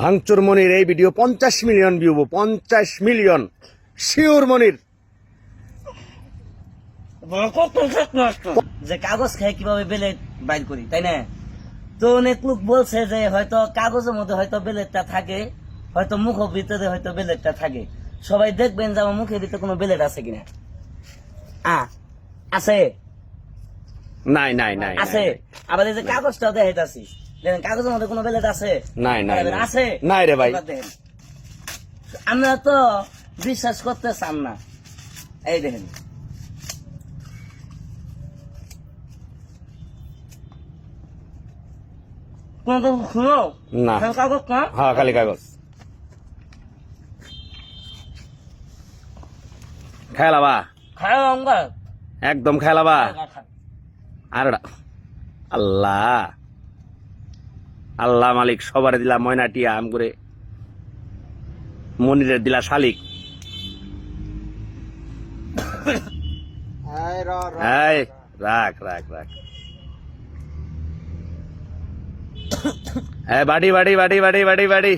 ভাঙচুর মনির এই ভিডিও পঞ্চাশ মিলিয়ন ভিউ পঞ্চাশ মিলিয়ন। শিওর মনির। যে কাগজ খাই কীভাবে বেলেট বাইর করি তাই না? তো অনেক লোক বলছে যে হয়তো কাগজের মধ্যে হয়তো বেলেটটা থাকে হয়তো মুখ ভিতরে হয়তো বেলেটটা থাকে। সবাই দেখবেন যে আমার মুখের ভিতরে কোনো বেলেট আছে কিনা? আ আছে? নাই নাই নাই আছে? আবার এই যে কাগজটা দেখাইতাছি। কাগজের মধ্যে কোনো বেলেট আছে? নাই, নাই, আছে? নাই রে ভাই। আমরা তো বিশ্বাস করতে চান না। এই দেখেন। না। কাগজ না? হ্যাঁ খালি কাগজ। খেলাবা। একদম খেলাবা। আর আল্লাহ। আল্লাহ মালিক সবার দিলা ময়নাটিয়া আম করে মনিরের দিলা শালিক। রাখ রাখ রাখ। হ্যাঁ বাড়ি বাড়ি বাড়ি বাড়ি বাড়ি বাড়ি।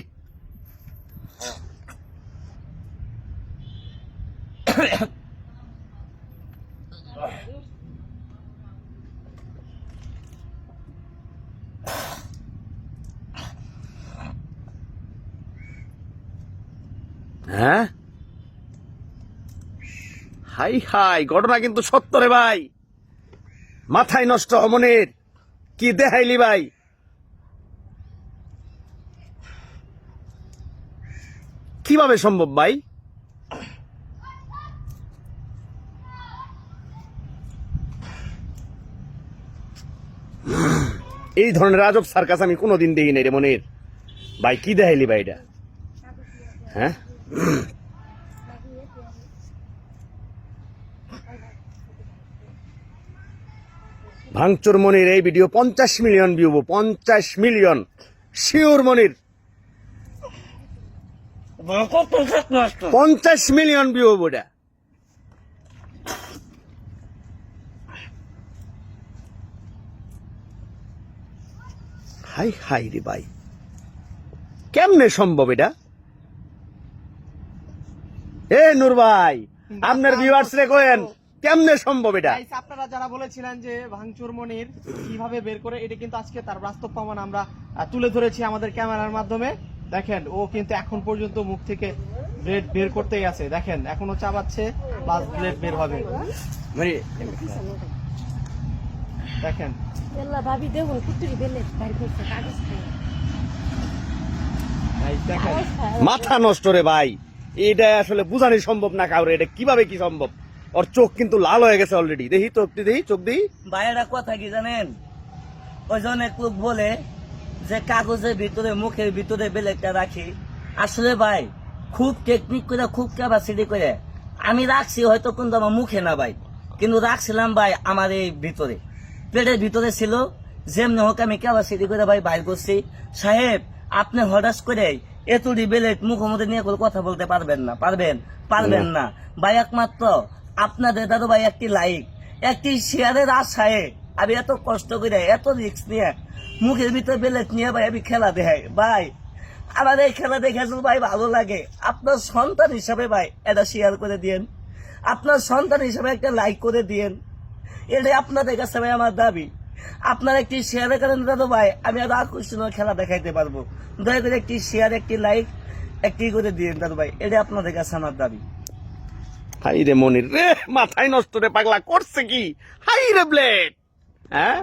হ্যাঁ? হাই হাই, ঘটনা কিন্তু সত্য রে ভাই। মাথায় নষ্ট মনের কি দেখাইলি ভাই? কীভাবে সম্ভব ভাই? এই ধরনের রাজব সার্কাস আমি কোনোদিন দেখি নাই রে মনের। ভাই, কি দেখাইলি ভাই এটা? হ্যাঁ? ভাঙচুর মনির এই ভিডিও পঞ্চাশ মিলিয়ন ভিউ পঞ্চাশ মিলিয়ন। শিওর মনির পঞ্চাশ মিলিয়ন ভিউ ওটা হাই হাই রে ভাই। কেমনে সম্ভব এটা? হে নূর ভাই আপনার ভিউয়ার্স রে কোয়েন কেমনে সম্ভব এটা? আপনারা যারা বলেছিলেন যে ভাঙচুর মনির কীভাবে বের করে এটা কিন্তু আজকে তার বাস্তব প্রমাণ আমরা তুলে ধরেছি আমাদের ক্যামেরার মাধ্যমে। দেখেন ও কিন্তু এখন পর্যন্ত মুখ থেকে ব্লেড বের করতেই আছে। দেখেন এখনও চাবাচ্ছে প্লাস ব্লেড বের হবে। মানে দেখেন। ভাবি দেখুন কুটুরি বেলে বাইর করছে কাগজ মাথা নষ্ট রে ভাই। এটা আসলে বুঝানি সম্ভব না কাউরে, এটা কীভাবে কি সম্ভব? ওর চোখ কিন্তু লাল হয়ে গেছে অলরেডি দেখি, চোখ দেখি, চোখ দিই বাইরের কথা কি জানেন? ওই জন্য লোক বলে যে কাগজের ভিতরে, মুখের ভিতরে বেলেটটা রাখি। আসলে ভাই, খুব টেকনিক করে, খুব ক্যাপাসিটি করে। আমি রাখছি, হয়তো কিন্তু আমার মুখে না ভাই। কিন্তু রাখছিলাম ভাই আমার এই ভিতরে। পেটের ভিতরে ছিল। যেমনি হোক আমি ক্যাপাসিটি করে ভাই বাইর করছি। সাহেব, আপনি হঠাৎ করে এতুরি বেলেট মুখের মধ্যে নিয়ে কোনো কথা বলতে পারবেন না, পারবেন? পারবেন না। ভাই, একমাত্র আপনাদের দাদু ভাই একটি লাইক একটি শেয়ারের আশায় আমি এত কষ্ট করে, এত রিস্ক নিয়ে মুখের ভিতরে বেলেট নিয়ে ভাই আমি খেলা দেখাই। ভাই, আমার এই খেলা দেখে ভাই ভালো লাগে। আপনার সন্তান হিসাবে ভাই এটা শেয়ার করে দিয়েন। আপনার সন্তান হিসাবে একটা লাইক করে দিয়েন। এটাই আপনাদের কাছে ভাই আমার দাবি। আপনার একটি শেয়ারের কারণে দাদা ভাই আমি আরও আকর্ষণীয় খেলা দেখাইতে পারব। দয়া করে একটি শেয়ার একটি লাইক একটি করে দিন দাদু ভাই এটা আপনাদের কাছে আমার দাবি। হাই রে মনির রে মাথায় নষ্ট রে পাগলা করছে কি? হাই রে ব্লেড হ্যাঁ?